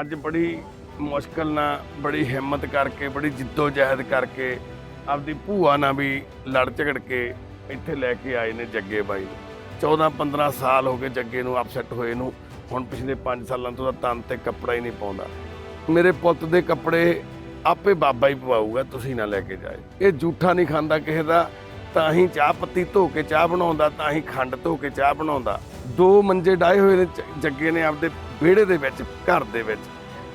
ਅੱਜ ਬੜੀ ਮੁਸ਼ਕਲ ਨਾਲ, ਬੜੀ ਹਿੰਮਤ ਕਰਕੇ, ਬੜੀ ਜਿੱਦੋ ਜਹਿਦ ਕਰਕੇ ਆਪਦੀ ਭੂਆ ਨਾਲ ਵੀ ਲੜ ਝਗੜ ਕੇ ਇੱਥੇ ਲੈ ਕੇ ਆਏ ਨੇ ਜੱਗੇ ਬਾਈ। ਨੂੰ 14 15 ਸਾਲ ਹੋ ਗਏ ਜੱਗੇ ਨੂੰ ਅਪਸੈਟ ਹੋਏ ਨੂੰ। ਹੁਣ ਪਿਛਲੇ 5 ਸਾਲਾਂ ਤੋਂ ਤਾਂ ਤਨ ਤੇ ਕੱਪੜਾ ਹੀ ਨਹੀਂ ਪਾਉਂਦਾ। ਮੇਰੇ ਪੁੱਤ ਦੇ ਕੱਪੜੇ ਆਪੇ ਬਾਬਾ ਹੀ ਪਵਾਊਗਾ, ਤੁਸੀਂ ਨਾ ਲੈ ਕੇ ਜਾਏ। ਇਹ ਝੂਠਾ ਨਹੀਂ ਖਾਂਦਾ ਕਿਸੇ ਦਾ, ਤਾਂ ਹੀ ਚਾਹ ਪੱਤੀ ਧੋ ਕੇ ਚਾਹ ਬਣਾਉਂਦਾ, ਤਾਂ ਹੀ ਖੰਡ ਧੋ ਕੇ ਚਾਹ ਬਣਾਉਂਦਾ। ਦੋ ਮੰਜੇ ਡਾਏ ਹੋਏ ਨੇ ਜ- ਜੱਗੇ ਨੇ ਆਪਦੇ ਵਿਹੜੇ ਦੇ ਵਿੱਚ, ਘਰ ਦੇ ਵਿੱਚ।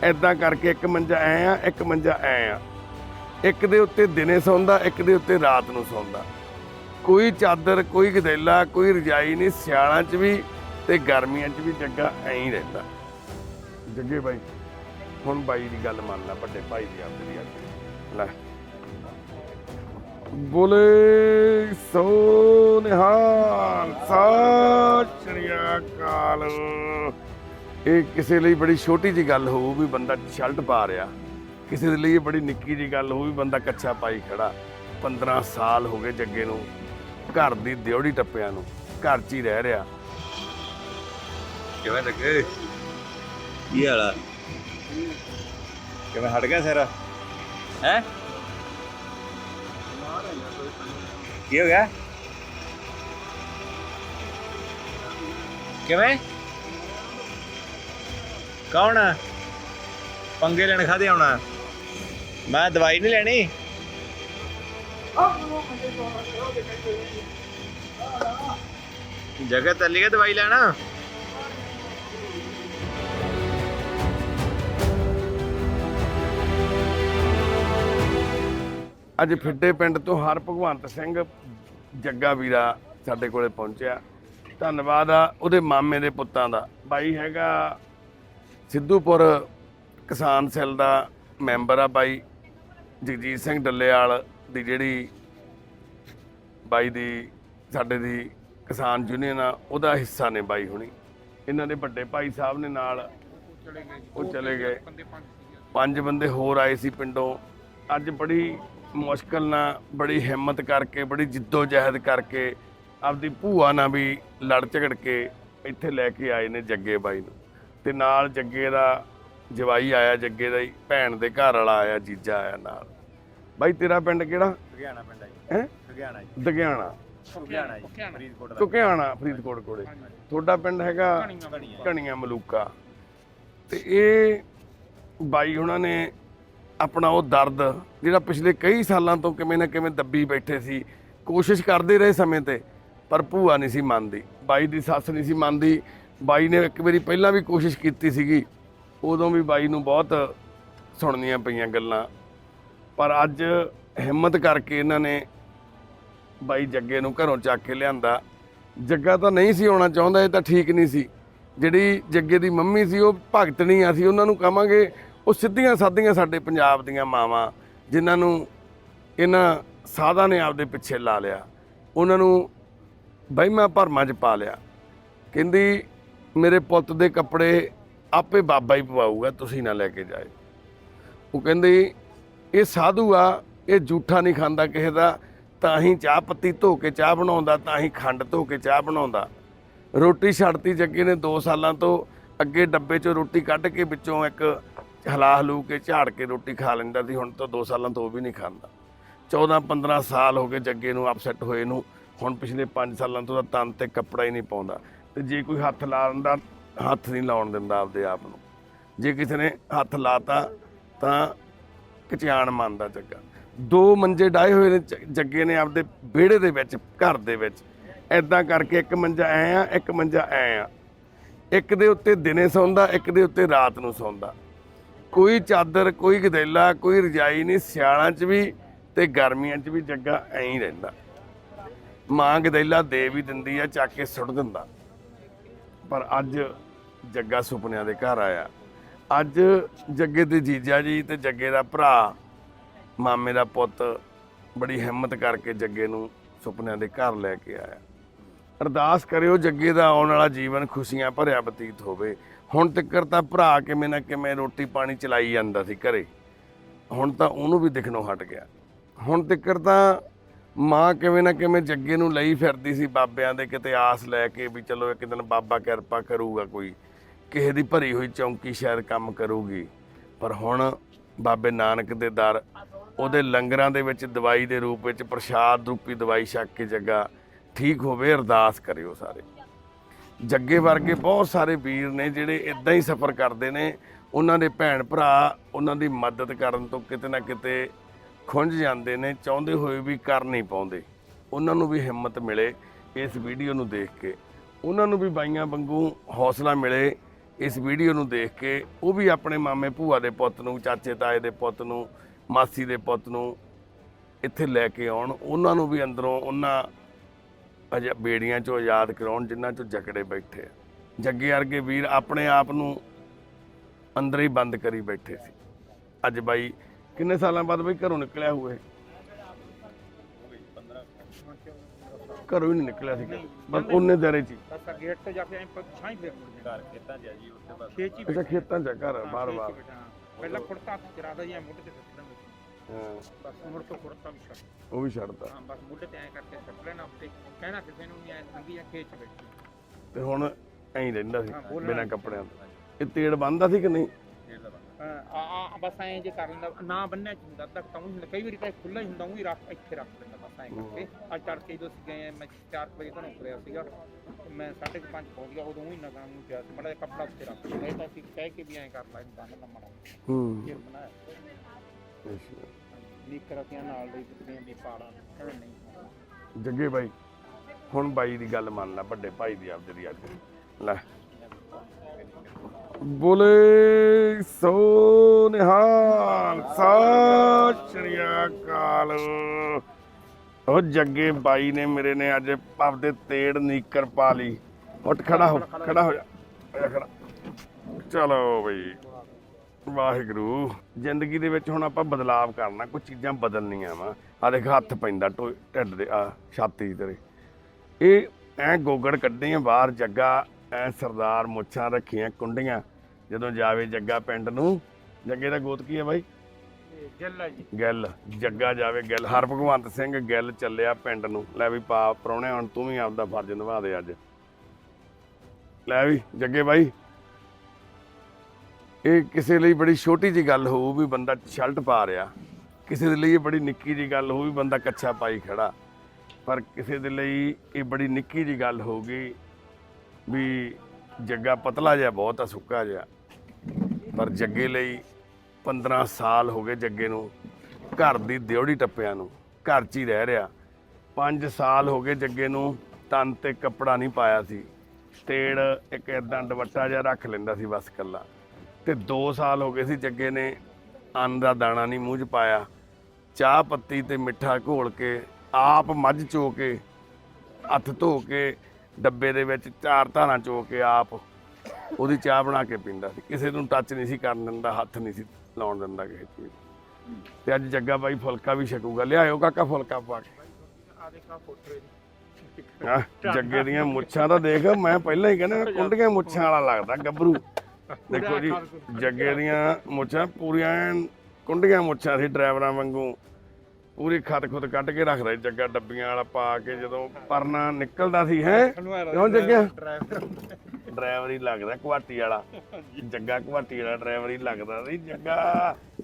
ਐਦਾਂ ਕਰਕੇ ਇੱਕ ਮੰਜਾ ਐ ਆ, ਇੱਕ ਮੰਜਾ ਐ ਆ। ਇੱਕ ਦੇ ਉੱਤੇ ਦਿਨੇ ਸੌਂਦਾ, ਇੱਕ ਦੇ ਉੱਤੇ ਰਾਤ ਨੂੰ ਸੌਂਦਾ। ਕੋਈ ਚਾਦਰ, ਕੋਈ ਗਦੈਲਾ, ਕੋਈ ਰਜਾਈ ਨਹੀਂ, ਸਿਆਲਾਂ 'ਚ ਵੀ ਤੇ ਗਰਮੀਆਂ 'ਚ ਵੀ ਜੱਗਾ ਐਂ ਹੀ ਰਹਿੰਦਾ। ਜੱਗੇ ਬਾਈ, ਹੁਣ ਬਾਈ ਦੀ ਗੱਲ ਮੰਨ ਲੈ, ਵੱਡੇ ਭਾਈ ਦੀ ਆਪਣੀ ਦੀ ਅੱਜ। ਲੈ। ਬੋਲੇ ਸੋ ਨਿਹਾਲ, ਸਤਿ ਸ਼੍ਰੀ ਅਕਾਲ। ਇਹ ਕਿਸੇ ਲਈ ਬੜੀ ਛੋਟੀ ਜੀ ਗੱਲ ਹੋਊ ਵੀ ਬੰਦਾ ਸ਼ਰਟ ਪਾ ਰਿਹਾ। ਕਿਸੇ ਦੇ ਲਈ ਇਹ ਬੜੀ ਨਿੱਕੀ ਜੀ ਗੱਲ ਹੋਊ ਵੀ ਬੰਦਾ ਕੱਛਾ ਪਾਈ ਖੜਾ। 15 ਸਾਲ ਹੋ ਗਏ ਜੱਗੇ ਨੂੰ, ਘਰ ਦੀ ਦਿਉੜੀ ਟੱਪਿਆਂ ਨੂੰ, ਘਰ 'ਚ ਹੀ ਰਹਿ ਰਿਹਾ। ਕਿਵੇਂ ਲੱਗੇ ਕੀ ਹਾਲਾ ਕਿਵੇਂ ਹਟ ਗਿਆ ਸਾਰਾ? ਹੈ? ਕੀ ਹੋ ਗਿਆ ਕਿਵੇਂ ਕੌਣ ਆ? ਪੰਗੇ ਲੈਣ ਖਾਦੇ ਆਉਣਾ ਮੈਂ ਦਵਾਈ ਨਹੀਂ ਲੈਣੀ ਜਗ੍ਹਾ ਚੱਲੀ ਦਵਾਈ ਲੈਣਾ ਅੱਜ ਫਿੱਡੇ ਪਿੰਡ ਤੋਂ ਹਰ ਭਗਵੰਤ ਸਿੰਘ ਜੱਗਾ ਵੀਰਾ ਸਾਡੇ ਕੋਲੇ ਪਹੁੰਚਿਆ। ਧੰਨਵਾਦ ਆ ਉਹਦੇ ਮਾਮੇ ਦੇ ਪੁੱਤਾਂ ਦਾ। ਬਾਈ ਹੈਗਾ ਸਿੱਧੂਪੁਰ ਕਿਸਾਨ ਸੈੱਲ ਦਾ ਮੈਂਬਰ ਆ ਬਾਈ ਜਗਜੀਤ ਸਿੰਘ ਡੱਲੇਵਾਲ ਦੀ ਜਿਹੜੀ ਬਾਈ ਦੀ ਸਾਡੇ ਦੀ ਕਿਸਾਨ ਯੂਨੀਅਨ ਆ, ਉਹਦਾ ਹਿੱਸਾ ਨੇ ਬਾਈ ਹੁਣੀ। ਇਹਨਾਂ ਦੇ ਵੱਡੇ ਭਾਈ ਸਾਹਿਬ ਨੇ ਨਾਲ ਉਹ ਚਲੇ ਗਏ। ਪੰਜ ਬੰਦੇ ਹੋਰ ਆਏ ਸੀ ਪਿੰਡੋਂ। ਅੱਜ ਬੜੀ ਮੁਸ਼ਕਲ ਨਾਲ ਬੜੀ ਹਿੰਮਤ ਕਰਕੇ ਬੜੀ ਜਿੱਦੋ ਜਹਿਦ ਕਰਕੇ ਆਪਦੀ ਭੂਆ ਨਾਲ ਵੀ ਲੜ ਝਗੜ ਕੇ ਇੱਥੇ ਲੈ ਕੇ ਆਏ ਨੇ ਜੱਗੇ ਬਾਈ ਨੂੰ। ਤੇ ਨਾਲ ਜੱਗੇ ਦਾ ਜਵਾਈ ਆਇਆ ਜੱਗੇ ਦਾ ਹੀ ਭੈਣ ਦੇ ਘਰ ਵਾਲਾ ਆਇਆ ਜੀਜਾ ਆਇਆ ਨਾਲ। ਬਾਈ ਤੇਰਾ ਪਿੰਡ ਕਿਹੜਾ? ਹਰਿਆਣਾ ਪਿੰਡ ਹੈ ਹੈ? ਹਰਿਆਣਾ ਜੀ। ਹਰਿਆਣਾ ਜੀ ਫਰੀਦਕੋਟ ਦਾ। ਫਰੀਦਕੋਟ ਕੋਲੇ। ਤੁਹਾਡਾ ਪਿੰਡ ਹੈਗਾ ਕਣੀਆਂ ਕਣੀਆਂ ਮਲੂਕਾ। ਤੇ ਇਹ ਬਾਈ ਉਹਨਾਂ ਨੇ ਆਪਣਾ ਉਹ ਦਰਦ ਜਿਹੜਾ ਪਿਛਲੇ ਕਈ ਸਾਲਾਂ ਤੋਂ ਕਿਵੇਂ ਨਾ ਕਿਵੇਂ ਦੱਬੀ ਬੈਠੇ ਸੀ, ਕੋਸ਼ਿਸ਼ ਕਰਦੇ ਰਹੇ ਸਮੇਂ ਤੇ, ਪਰ ਭੂਆ ਨਹੀਂ ਸੀ ਮੰਨਦੀ। ਬਾਈ ਦੀ ਸੱਸ ਨਹੀਂ ਸੀ ਮੰਨਦੀ। ਬਾਈ ਨੇ ਇੱਕ ਵਾਰੀ ਪਹਿਲਾਂ ਵੀ ਕੋਸ਼ਿਸ਼ ਕੀਤੀ ਸੀਗੀ। ਉਦੋਂ ਵੀ ਬਾਈ ਨੂੰ ਬਹੁਤ ਸੁਣਨੀਆਂ ਪਈਆਂ ਗੱਲਾਂ। ਪਰ ਅੱਜ ਹਿੰਮਤ ਕਰਕੇ ਇਹਨਾਂ ਨੇ ਬਾਈ ਜੱਗੇ ਨੂੰ ਘਰੋਂ ਚੱਕ ਕੇ ਲਿਆਂਦਾ। ਜੱਗਾ ਤਾਂ ਨਹੀਂ ਸੀ ਆਉਣਾ ਚਾਹੁੰਦਾ, ਇਹ ਤਾਂ ਠੀਕ ਨਹੀਂ ਸੀ। ਜਿਹੜੀ ਜੱਗੇ ਦੀ ਮੰਮੀ ਸੀ, ਉਹ ਭਗਤਣੀ ਆ ਸੀ, ਉਹਨਾਂ ਨੂੰ ਕਹਾਂਗੇ ਉਹ ਸਿੱਧੀਆਂ ਸਾਧੀਆਂ ਸਾਡੇ ਪੰਜਾਬ ਦੀਆਂ ਮਾਵਾਂ, ਜਿਨ੍ਹਾਂ ਨੂੰ ਇਹਨਾਂ ਸਾਧਾਂ ਨੇ ਆਪਦੇ ਪਿੱਛੇ ਲਾ ਲਿਆ। ਉਹਨਾਂ ਨੂੰ ਵਹਿਮਾਂ ਭਰਮਾਂ 'ਚ ਪਾ ਲਿਆ। ਕਹਿੰਦੀ, ਮੇਰੇ ਪੁੱਤ ਦੇ ਕੱਪੜੇ ਆਪੇ ਬਾਬਾ ਹੀ ਪਵਾਊਗਾ, ਤੁਸੀਂ ਨਾ ਲੈ ਕੇ ਜਾਏ ਉਹ ਕਹਿੰਦੀ, ਇਹ ਸਾਧੂ ਆ, ਇਹ ਝੂਠਾ ਨਹੀਂ ਖਾਂਦਾ ਕਿਸੇ ਦਾ। ਤਾਂ ਹੀ ਚਾਹ ਪੱਤੀ ਧੋ ਕੇ ਚਾਹ ਬਣਾਉਂਦਾ, ਤਾਂ ਹੀ ਖੰਡ ਧੋ ਕੇ ਚਾਹ ਬਣਾਉਂਦਾ। ਰੋਟੀ ਛੱਡਤੀ ਜੱਗੇ ਨੇ 2 ਸਾਲਾਂ ਤੋਂ, ਅੱਗੇ ਡੱਬੇ 'ਚੋਂ ਰੋਟੀ ਕੱਢ ਕੇ ਵਿੱਚੋਂ ਇੱਕ ਹਲਾ ਹਲੂ ਕੇ ਝਾੜ ਕੇ ਰੋਟੀ ਖਾ ਲੈਂਦਾ ਸੀ, ਹੁਣ ਤਾਂ 2 ਸਾਲਾਂ ਤੋਂ ਉਹ ਵੀ ਨਹੀਂ ਖਾਂਦਾ। 14 15 ਸਾਲ ਹੋ ਗਏ ਜੱਗੇ ਨੂੰ ਅਪਸੈਟ ਹੋਏ ਨੂੰ, ਹੁਣ ਪਿਛਲੇ 5 ਸਾਲਾਂ ਤੋਂ ਤਾਂ ਤਨ ਤੇ ਕੱਪੜਾ ਹੀ ਨਹੀਂ ਪਾਉਂਦਾ। ਤੇ ਜੇ ਕੋਈ ਹੱਥ ਲਾ ਦਿੰਦਾ ਹੱਥ ਨਹੀਂ ਲਾਉਣ ਦਿੰਦਾ ਆਪਦੇ ਆਪ ਨੂੰ। ਜੇ ਕਿਸੇ ਨੇ ਹੱਥ ਲਾਤਾ ਤਾਂ ਕਚਿਆਣ ਮੰਨਦਾ ਜੱਗਾ। ਦੋ ਮੰਜੇ ਡਾਏ ਹੋਏ ਨੇ ਜ- ਜੱਗੇ ਨੇ ਆਪਦੇ ਵਿਹੜੇ ਦੇ ਵਿੱਚ, ਘਰ ਦੇ ਵਿੱਚ। ਐਦਾਂ ਕਰਕੇ ਇੱਕ ਮੰਜਾ ਐ ਆ, ਇੱਕ ਮੰਜਾ ਐ ਆ। ਇੱਕ ਦੇ ਉੱਤੇ ਦਿਨੇ ਸੌਂਦਾ, ਇੱਕ ਦੇ ਉੱਤੇ ਰਾਤ ਨੂੰ ਸੌਂਦਾ। ਕੋਈ ਚਾਦਰ, ਕੋਈ ਗਦੈਲਾ, ਕੋਈ ਰਜਾਈ ਨਹੀਂ, ਸਿਆਲਾਂ 'ਚ ਵੀ ਤੇ ਗਰਮੀਆਂ 'ਚ ਵੀ ਜੱਗਾ ਐਂ ਹੀ ਰਹਿੰਦਾ। ਮਾਂ ਗਦੈਲਾ ਦੇ ਵੀ ਦਿੰਦੀ ਆ, ਚੱਕ ਕੇ ਸੁੱਟ ਦਿੰਦਾ। ਪਰ ਅੱਜ ਜੱਗਾ ਸੁਪਨਿਆਂ ਦੇ ਘਰ ਆਇਆ। ਅੱਜ ਜੱਗੇ ਦੇ ਜੀਜਾ ਜੀ ਤੇ ਜੱਗੇ ਦਾ ਭਰਾ, ਮਾਮੇ ਦਾ ਪੁੱਤ ਬੜੀ ਹਿੰਮਤ ਕਰਕੇ ਜੱਗੇ ਨੂੰ ਸੁਪਨਿਆਂ ਦੇ ਘਰ ਲੈ ਕੇ ਆਇਆ। ਅਰਦਾਸ ਕਰਿਓ ਜੱਗੇ ਦਾ ਆਉਣ ਵਾਲਾ ਜੀਵਨ ਖੁਸ਼ੀਆਂ ਭਰਿਆ ਬਤੀਤ ਹੋਵੇ। ਹੁਣ ਤੱਕ ਤਾਂ ਭਰਾ ਕਿਵੇਂ ਨਾ ਕਿਵੇਂ ਰੋਟੀ ਪਾਣੀ ਚਲਾਈ ਜਾਂਦਾ ਸੀ ਘਰੇ। ਹੁਣ ਤਾਂ ਉਹਨੂੰ ਵੀ ਦਿਖਣੋਂ ਹਟ ਗਿਆ। ਹੁਣ ਤੱਕ ਤਾਂ ਮਾਂ ਕਿਵੇਂ ਨਾ ਕਿਵੇਂ ਜੱਗੇ ਨੂੰ ਲਈ ਫਿਰਦੀ ਸੀ ਬਾਬਿਆਂ ਦੇ ਕਿਤੇ ਆਸ ਲੈ ਕੇ ਵੀ ਚਲੋ ਇੱਕ ਦਿਨ ਬਾਬਾ ਕਿਰਪਾ ਕਰੂਗਾ ਕੋਈ, ਕਿਸੇ ਦੀ ਭਰੀ ਹੋਈ ਚੌਂਕੀ ਸ਼ਾਇਦ ਕੰਮ ਕਰੂਗੀ। ਪਰ ਹੁਣ ਬਾਬੇ ਨਾਨਕ ਦੇ ਦਰ, ਉਹਦੇ ਲੰਗਰਾਂ ਦੇ ਵਿੱਚ ਦਵਾਈ ਦੇ ਰੂਪ ਵਿੱਚ ਪ੍ਰਸ਼ਾਦ ਰੂਪੀ ਦਵਾਈ ਛਕ ਕੇ ਜੱਗਾ, ਠੀਕ ਹੋਵੇ ਅਰਦਾਸ ਕਰਿਓ ਸਾਰੇ। ਜੱਗੇ ਵਰਗੇ ਬਹੁਤ ਸਾਰੇ ਵੀਰ ਨੇ ਜਿਹੜੇ ਇਦਾਂ ਹੀ ਸਫ਼ਰ ਕਰਦੇ ਨੇ। ਉਹਨਾਂ ਦੇ ਭੈਣ ਭਰਾ ਉਹਨਾਂ ਦੀ ਮਦਦ ਕਰਨ ਤੋਂ ਕਿਤੇ ਨਾ ਕਿਤੇ ਖੁੰਝ ਜਾਂਦੇ ਨੇ, ਚਾਹੁੰਦੇ ਹੋਏ ਵੀ ਕਰ ਨਹੀਂ ਪਾਉਂਦੇ। ਉਹਨਾਂ ਨੂੰ ਵੀ ਹਿੰਮਤ ਮਿਲੇ ਇਸ ਵੀਡੀਓ ਨੂੰ ਦੇਖ ਕੇ। ਉਹਨਾਂ ਨੂੰ ਵੀ ਬਾਈਆਂ ਵਾਂਗੂ ਹੌਸਲਾ ਮਿਲੇ ਇਸ ਵੀਡੀਓ ਨੂੰ ਦੇਖ ਕੇ। ਉਹ ਵੀ ਆਪਣੇ ਮਾਮੇ ਭੂਆ ਦੇ ਪੁੱਤ ਨੂੰ, ਚਾਚੇ ਤਾਏ ਦੇ ਪੁੱਤ ਨੂੰ, ਮਾਸੀ ਦੇ ਪੁੱਤ ਨੂੰ ਇੱਥੇ ਲੈ ਕੇ ਆਉਣ। ਉਹਨਾਂ ਨੂੰ ਵੀ ਅੰਦਰੋਂ ਉਹਨਾਂ ਅਜਾ ਬੇੜੀਆਂ ਚੋਂ ਆਜ਼ਾਦ ਕਰਾਉਣ ਜਿਨ੍ਹਾਂ ਚੋਂ ਜਕੜੇ ਬੈਠੇ ਆ। ਜੱਗੇ ਵਰਗੇ ਵੀਰ ਆਪਣੇ ਆਪ ਨੂੰ ਅੰਦਰ ਹੀ ਬੰਦ ਕਰੀ ਬੈਠੇ ਸੀ। ਅੱਜ ਬਾਈ ਕਿੰਨੇ ਸਾਲਾਂ ਬਾਅਦ ਬਈ ਘਰੋਂ ਨਿਕਲਿਆ ਹੋਏ ਘਰੋਂ ਹੀ ਨਹੀਂ ਨਿਕਲਿਆ ਸੀ ਬਸ ਉਹਨੇ ਦਰੇ ਚ। ਬਸ ਗੇਟ ਤੇ ਜਾ ਕੇ ਐਂ ਪਛਾਈ ਫਿਰ ਘਰ ਖੇਤਾਂ ਜੀ ਉੱਥੇ ਬਸ ਖੇਚ ਅੱਛਾ ਖੇਤਾਂ ਚ ਆ ਘਰ ਬਾਰ ਬਾਰ। ਪਹਿਲਾਂ ਕੁੜਤਾ ਹੱਥ ਚ ਰੱਖਦਾ ਜਾਂ ਮੁੱਢ ਤੇ ਹਾਂ ਬਸ ਮੁੜ ਤੋਂ ਕੁੜਤਾ ਵੀ ਛੱਡ ਉਹ ਵੀ ਛੱਡਤਾ। ਹਾਂ ਬਸ ਮੁੱਢ ਤੇ ਐਂ ਕਰਕੇ ਸੁੱਟ ਲੈਣਾ ਉੱਤੇ। ਕਹਿਣਾ ਕਿਸੇ ਨੂੰ ਨਹੀਂ ਐ ਸੰਗੀ ਜਾਂ ਖੇਚ ਬੈਠੀ ਤੇ ਹੁਣ ਐਂ ਹੀ ਰਹਿੰਦਾ ਸੀ ਹਾਂ, ਬੋਲਣਾ ਬਿਨਾਂ ਕੱਪੜਿਆਂ ਤੋਂ। ਇਹ ਤੇੜ ਬੰਦਾ ਸੀ ਕਿ ਨਹੀਂ? ਖੇਤ ਦਾ ਬੰਦਾ ਹਾਂ, ਆ ਆ ਬਸ ਐਂ ਜੇ ਕਰ ਲੈਂਦਾ ਨਾ ਬੰਨਿਆ ਚ ਹੁੰਦਾ ਅੱਧਾ ਤਾਂ ਹੁੰਦਾ। ਕਈ ਵਾਰੀ ਤਾਂ ਖੁੱਲਾ ਹੀ ਹੁੰਦਾ ਉਹ ਹੀ ਰੱਖ ਇੱਥੇ ਰੱਖ ਲੈਂਦਾ ਬਸ ਐਂ ਕਰਕੇ। ਅੱਜ ਤੜਕੇ ਜਦੋਂ ਅਸੀਂ ਗਏ ਮੈਂ 4 ਵਜੇ ਤੋਂ ਉੱਪਰਿਆ ਸੀਗਾ ਤੇ ਮੈਂ 5:30 ਪਹੁੰਚ ਗਿਆ ਉਦੋਂ ਹੀ ਨਗਾਂ ਨੂੰ ਪਿਆ ਸੀ। ਮੜਾ ਕੱਪੜਾ ਉੱਤੇ ਰੱਖ ਲਿਆ। ਇਹ ਤਾਂ ਅਸੀਂ ਕਹਿ ਕੇ ਵੀ ਐਂ ਕਰ ਲਾ ਬੰਨ ਲਾ ਮੜਾ। ਹੂੰ। ਫਿਰ ਬਣਾਇਆ। ਨੀਕਰ ਅਸੀਂ ਨਾਲ ਲਈ ਦਿੱਤੀਆਂ ਦੀ ਪਾੜਾ ਕਹਿੰਦਾ ਨਹੀਂ? ਜੱਗੇ ਬਾਈ, ਹੁਣ ਬਾਈ ਦੀ ਗੱਲ ਮੰਨ ਲੈ, ਵੱਡੇ ਭਾਈ ਦੀ ਆਪ ਜਿਹੜੀ ਅੱਜ। ਲੈ। ਬੋਲੇ ਸੋ ਨਿਹਾਲ, ਸਤਿ ਸ਼੍ਰੀ ਅਕਾਲ। ਉਹ ਜੱਗੇ ਬਾਈ ਨੇ ਮੇਰੇ ਨੇ ਅੱਜ ਆਪਦੇ ਤੇੜ ਨੀਕਰ ਪਾ ਲਈ। ਉੱਠ, ਖੜਾ ਹੋ ਖੜਾ ਹੋ ਜਾ। ਹੋ ਜਾ। ਖੜਾ ਚਲੋ ਬਈ। ਵਾਹਿਗੁਰੂ ਜ਼ਿੰਦਗੀ ਦੇ ਵਿੱਚ ਹੁਣ ਆਪਾਂ ਬਦਲਾਵ ਕਰਨਾ ਕੁਝ ਚੀਜ਼ਾਂ ਬਦਲਣੀਆਂ ਵਾ। ਆ ਦੇਖ ਹੱਥ ਪੈਂਦਾ ਟੋ- ਢਿੱਡ ਦੇ ਆ ਛਾਤੀ ਤੇਰੇ। ਇਹ ਐ ਗੋਗੜ ਕੱਢੇ ਆ ਬਾਹਰ ਜੱਗਾ ਐ ਸਰਦਾਰ ਮੁੱਛਾਂ ਰੱਖੀਆਂ ਕੁੰਡੀਆਂ। ਜਦੋਂ ਜਾਵੇ ਜੱਗਾ ਪਿੰਡ ਨੂੰ ਜੱਗੇ ਦਾ ਗੋਤ ਕੀ ਹੈ ਬਾਈ? ਜੱਲਾ ਜੀ। ਗਿੱਲ ਜੱਗਾ ਜਾਵੇ ਗਿੱਲ। ਹਰ ਭਗਵੰਤ ਸਿੰਘ ਗਿੱਲ ਚੱਲਿਆ ਪਿੰਡ ਨੂੰ। ਲੈ ਵੀ ਪਾ ਪਰੌਣੇ ਹੁਣ ਤੂੰ ਵੀ ਆਪਦਾ ਫਰਜ਼ ਨਿਭਾ ਦੇ ਅੱਜ। ਲੈ ਵੀ ਜੱਗੇ ਬਾਈ। ਇਹ ਕਿਸੇ ਲਈ ਬੜੀ ਛੋਟੀ ਜੀ ਗੱਲ ਹੋਊ ਵੀ ਬੰਦਾ ਸ਼ਰਟ ਪਾ ਰਿਹਾ। ਕਿਸੇ ਦੇ ਲਈ ਇਹ ਬੜੀ ਨਿੱਕੀ ਜੀ ਗੱਲ ਹੋਊ ਵੀ ਬੰਦਾ ਕੱਛਾ ਪਾਈ ਖੜਾ। ਪਰ ਕਿਸੇ ਦੇ ਲਈ ਇਹ ਬੜੀ ਨਿੱਕੀ ਜੀ ਗੱਲ ਹੋਊਗੀ ਵੀ ਜੱਗਾ ਪਤਲਾ ਜਿਹਾ ਬਹੁਤ ਆ, ਸੁੱਕਾ ਜਿਹਾ। ਪਰ ਜੱਗੇ ਲਈ 15 ਸਾਲ ਹੋ ਗਏ ਜੱਗੇ ਨੂੰ ਘਰ ਦੀ ਦਿਉੜੀ ਟੱਪਿਆਂ ਨੂੰ, ਘਰ 'ਚ ਹੀ ਰਹਿ ਰਿਹਾ। 5 ਸਾਲ ਹੋ ਗਏ ਜੱਗੇ ਨੂੰ ਤਨ ਤੇ ਕੱਪੜਾ ਨਹੀਂ ਪਾਇਆ ਸੀ। ਤੇੜ ਇੱਕ ਇਦਾਂ ਦੁਪੱਟਾ ਜਿਹਾ ਰੱਖ ਲੈਂਦਾ ਸੀ ਬਸ ਕੱਲਾ ਤੇ 2 ਸਾਲ ਹੋ ਗਏ ਸੀ ਜੱਗੇ ਨੇ ਅੰਨ ਦਾ ਦਾਣਾ ਨਹੀਂ ਮੂੰਹ 'ਚ ਪਾਇਆ। ਚਾਹ ਪੱਤੀ ਤੇ ਮਿੱਠਾ ਘੋਲ ਕੇ ਆਪ ਮੱਝ ਚੋ ਕੇ ਹੱਥ ਧੋ ਕੇ ਡੱਬੇ ਦੇ ਵਿੱਚ ਚਾਰ ਧਾਰਾਂ ਚੋ ਕੇ ਆਪ ਉਹਦੀ ਚਾਹ ਬਣਾ ਕੇ ਪੀਂਦਾ ਸੀ। ਕਿਸੇ ਨੂੰ ਟੱਚ ਨਹੀਂ ਸੀ ਕਰਨ ਦਿੰਦਾ ਹੱਥ ਨਹੀਂ ਸੀ ਲਾਉਣ ਦਿੰਦਾ ਕਿਸੇ ਨੂੰ। ਤੇ ਅੱਜ ਜੱਗਾ ਬਾਈ ਫੁਲਕਾ ਵੀ ਛਕੂਗਾ। ਲਿਆਇਓ ਕਾਕਾ ਫੁਲਕਾ ਪਾ ਕੇ। ਜੱਗੇ ਦੀਆਂ ਮੁੱਛਾਂ ਤਾਂ ਦੇਖ ਮੈਂ ਪਹਿਲਾਂ ਹੀ ਕਹਿੰਦਾ ਕੁੰਡੀਆਂ ਮੁੱਛਾਂ ਵਾਲਾ ਲੱਗਦਾ ਗੱਭਰੂ। ਦੇਖੋ ਜੀ ਜੱਗੇ ਦੀਆਂ ਮੁੱਛਾਂ ਪੂਰੀਆਂ ਐਨ ਕੁੰਡੀਆਂ ਮੁੱਛਾਂ ਸੀ ਡਰਾਈਵਰਾਂ ਵਾਂਗੂ। ਪੂਰੀ ਖੱਤ ਖੁੱਤ ਕੱਢ ਕੇ ਰੱਖਦਾ ਸੀ ਜੱਗਾ ਡੱਬੀਆਂ ਵਾਲਾ ਪਾ ਕੇ ਜਦੋਂ ਪਰਨਾ ਨਿਕਲਦਾ ਸੀ ਹੈ? ਕਿਉਂ ਜੱਗਿਆ ਡਰਾਈਵਰ। ਹੀ ਲੱਗਦਾ ਕੁਆਟੀ ਵਾਲਾ। ਜੱਗਾ ਕੁਆਟੀ ਵਾਲਾ ਡਰਾਈਵਰ ਹੀ ਲੱਗਦਾ ਸੀ। ਜੱਗਾ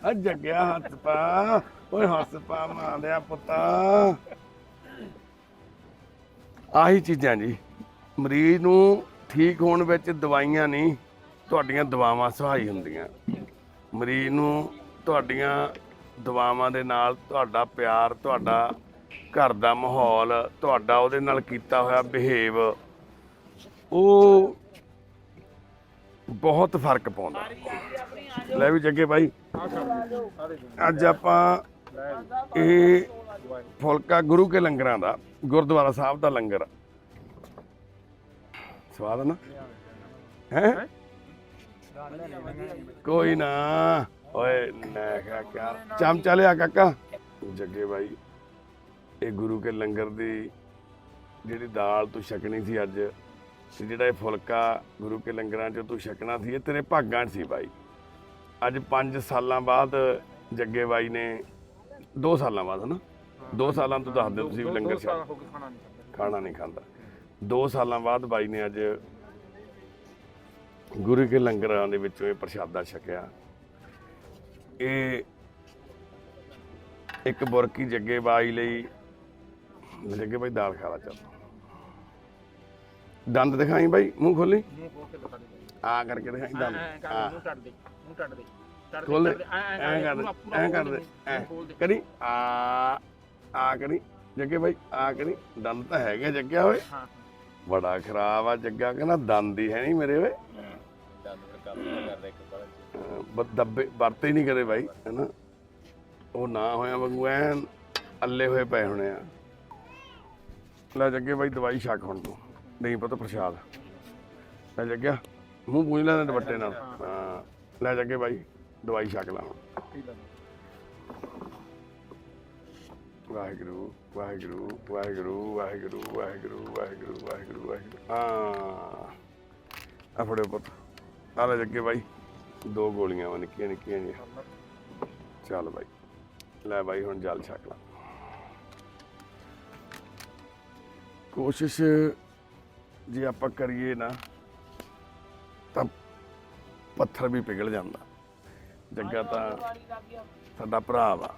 ਆ ਜੱਗਿਆ ਹੱਥ ਪਾ ਓਏ ਹੱਥ ਪਾ ਮਾਂਦਿਆ ਪੁੱਤਾ। ਆਹੀ ਚੀਜ਼ਾਂ ਜੀ। ਮਰੀਜ਼ ਨੂੰ ਠੀਕ ਹੋਣ ਵਿੱਚ ਦਵਾਈਆਂ ਨਹੀਂ ਤੁਹਾਡੀਆਂ ਦਵਾਵਾਂ ਸਹਾਈ ਹੁੰਦੀਆਂ। ਮਰੀਜ਼ ਨੂੰ ਤੁਹਾਡੀਆਂ ਦੁਆਵਾਂ ਦੇ ਨਾਲ ਤੁਹਾਡਾ ਪਿਆਰ, ਤੁਹਾਡਾ ਘਰ ਦਾ ਮਾਹੌਲ, ਤੁਹਾਡਾ ਉਹਦੇ ਨਾਲ ਕੀਤਾ ਹੋਇਆ ਬਿਹੇਵ, ਉਹ ਬਹੁਤ ਫ਼ਰਕ ਪਾਉਂਦਾ। ਲੈ ਵੀ ਜੱਗੇ ਬਾਈ, ਅੱਜ ਆਪਾਂ ਇਹ ਫੁਲਕਾ ਗੁਰੂ ਕੇ ਲੰਗਰਾਂ ਦਾ, ਗੁਰਦੁਆਰਾ ਸਾਹਿਬ ਦਾ ਲੰਗਰ ਸਵਾਦ ਨਾ? ਹੈ? ਕੋਈ ਨਾ। ਓਏ ਮੈਂ ਕਿਹਾ ਕਿਆ ਚਮਚਾ ਲਿਆ ਕਾਕਾ। ਜੱਗੇ ਬਾਈ ਇਹ ਗੁਰੂ ਕੇ ਲੰਗਰ ਦੀ ਜਿਹੜੀ ਦਾਲ ਤੂੰ ਛਕਣੀ ਸੀ ਅੱਜ ਤੇ ਜਿਹੜਾ ਇਹ ਫੁਲਕਾ ਗੁਰੂ ਕੇ ਲੰਗਰਾਂ 'ਚ ਤੂੰ ਛਕਣਾ ਸੀ ਇਹ ਤੇਰੇ ਭਾਗਾਂ 'ਚ ਸੀ ਬਾਈ। ਅੱਜ 5 ਸਾਲਾਂ ਬਾਅਦ ਜੱਗੇ ਬਾਈ ਨੇ 2 ਸਾਲਾਂ ਬਾਅਦ ਨਾ 2 ਸਾਲਾਂ ਤੋਂ ਦੱਸਦੇ ਤੁਸੀਂ ਵੀ ਲੰਗਰ ਛਕ ਖਾਣਾ ਨਹੀਂ ਖਾਂਦਾ। 2 ਸਾਲਾਂ ਬਾਅਦ ਬਾਈ ਨੇ ਅੱਜ ਗੁਰੂ ਕੇ ਲੰਗਰਾਂ ਦੇ ਵਿੱਚੋਂ ਇਹ ਪ੍ਰਸ਼ਾਦਾ ਛਕਿਆ। ਇਹ ਇੱਕ ਬੁਰਕੀ ਜੱਗੇ ਬਾਈ ਲਈ ਜੱਗੇ ਬਾਈ ਦਾਲ ਖਾ ਲਾ ਚੱਲ। ਦੰਦ ਦਿਖਾਈ ਬਾਈ ਮੂੰਹ ਖੋਲੀ? ਖੋਲ ਆ ਕਰਕੇ ਦਿਖਾਈ ਦੰਦ। ਆ ਮੂੰਹ ਟੱਟ ਦੇ ਮੂੰਹ ਟੱਟ ਖੋਲ ਐਂ ਕਰ ਦੇ ਪੂਰਾ- ਪੂਰਾ ਐਂ ਕਰ ਖੋਲ ਦੇ ਮੂੰਹ ਐਂ। ਖੋਲ ਦੇ। ਕਰੀ ਆ ਆ ਕਰੀ ਜੱਗੇ ਬਾਈ ਆ ਕਰੀ ਦੰਦ ਤਾਂ ਹੈਗੇ ਜੱਗਿਆ ਓਏ ਹਾਂ। ਬੜਾ ਖਰਾਬ ਆ ਜੱਗਾ, ਕਹਿੰਦਾ ਦੰਦ ਹੀ ਹੈ ਨਹੀਂ ਮੇਰੇ ਓਏ। ਦੰਦ ਫਿਰ ਕੰਮ ਨਹੀਂ ਕਰਦਾ ਇੱਕ ਬਾਰ ਅਹ ਦੱਬੇ ਵਰਤੇ ਹੀ ਨਹੀਂ ਕਰੇ ਬਾਈ, ਹੈਨਾ। ਉਹ ਨਾ ਹੋਇਆ ਵਾਂਗੂ ਐਨ ਅੱਲੇ ਹੋਏ ਪਏ ਹੋਣੇ ਆ। ਲੈ ਜੱਗੇ ਬਾਈ, ਦਵਾਈ ਛਕ ਹੁਣ ਤੂੰ। ਨਹੀਂ ਪਤਾ, ਪ੍ਰਸ਼ਾਦ। ਲੈ ਜੱਗਿਆ, ਮੂੰਹ ਪੂੰਝ ਲੈ ਦੁਪੱਟੇ ਨਾਲ। ਹਾਂ। ਲੈ ਜੱਗੇ ਬਾਈ, ਦਵਾਈ ਛਕ ਲਾ ਹੁਣ। ਵਾਹਿਗੁਰੂ ਵਾਹਿਗੁਰੂ ਵਾਹਿਗੁਰੂ ਵਾਹਿਗੁਰੂ ਵਾਹਿਗੁਰੂ ਵਾਹਿਗੁਰੂ ਵਾਹਿਗੁਰੂ ਵਾਹਿਗੁਰੂ। ਆ ਫੜਿਓ ਪੁੱਤ। ਆ ਲੈ ਜੱਗੇ ਬਾਈ। ਦੋ ਗੋਲੀਆਂ ਵਾ ਨਿੱਕੀਆਂ ਨਿੱਕੀਆਂ ਜਿਹੀਆਂ। ਚੱਲ ਬਾਈ। ਲੈ ਬਾਈ ਹੁਣ ਜਲ ਛਕ ਲਾ। ਕੋਸ਼ਿਸ਼ ਜੇ ਆਪਾਂ ਕਰੀਏ ਨਾ ਤਾਂ ਪੱਥਰ ਵੀ ਪਿਘਲ ਜਾਂਦਾ। ਜੱਗਾ ਤਾਂ ਸਾਡਾ ਭਰਾ ਵਾ।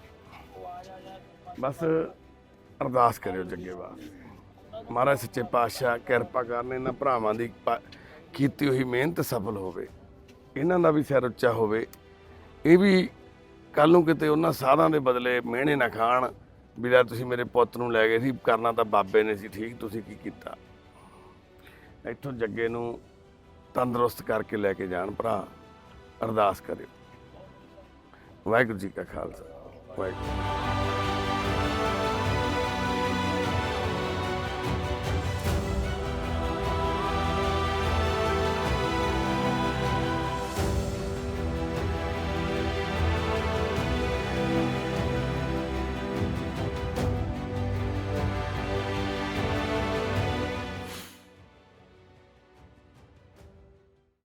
ਬਸ ਅਰਦਾਸ ਕਰਿਓ ਜੱਗੇ ਵਾਸਤੇ ਮਹਾਰਾਜ, ਸੱਚੇ ਪਾਤਸ਼ਾਹ, ਕਿਰਪਾ ਕਰਨ ਇਹਨਾਂ ਭਰਾਵਾਂ ਦੀ ਪ- ਕੀਤੀ ਹੋਈ ਮਿਹਨਤ ਸਫਲ ਹੋਵੇ। ਇਹਨਾਂ ਦਾ ਵੀ ਸਿਰ ਉੱਚਾ ਹੋਵੇ। ਇਹ ਵੀ ਕੱਲ ਨੂੰ ਕਿਤੇ ਉਹਨਾਂ ਸਾਧਾਂ ਦੇ ਬਦਲੇ ਮਿਹਣੇ ਨਾ ਖਾਣ, ਵੀ ਲੈ ਤੁਸੀਂ ਮੇਰੇ ਪੁੱਤ ਨੂੰ ਲੈ ਗਏ ਸੀ, ਕਰਨਾ ਤਾਂ ਬਾਬੇ ਨੇ ਸੀ, ਠੀਕ ਤੁਸੀਂ ਕੀ ਕੀਤਾ? ਇੱਥੋਂ ਜੱਗੇ ਨੂੰ ਤੰਦਰੁਸਤ ਕਰਕੇ ਲੈ ਕੇ ਜਾਣ ਭਰਾ, ਅਰਦਾਸ ਕਰਿਓ। ਵਾਹਿਗੁਰੂ ਜੀ ਕਾ ਖਾਲਸਾ, ਵਾਹਿਗੁਰੂ।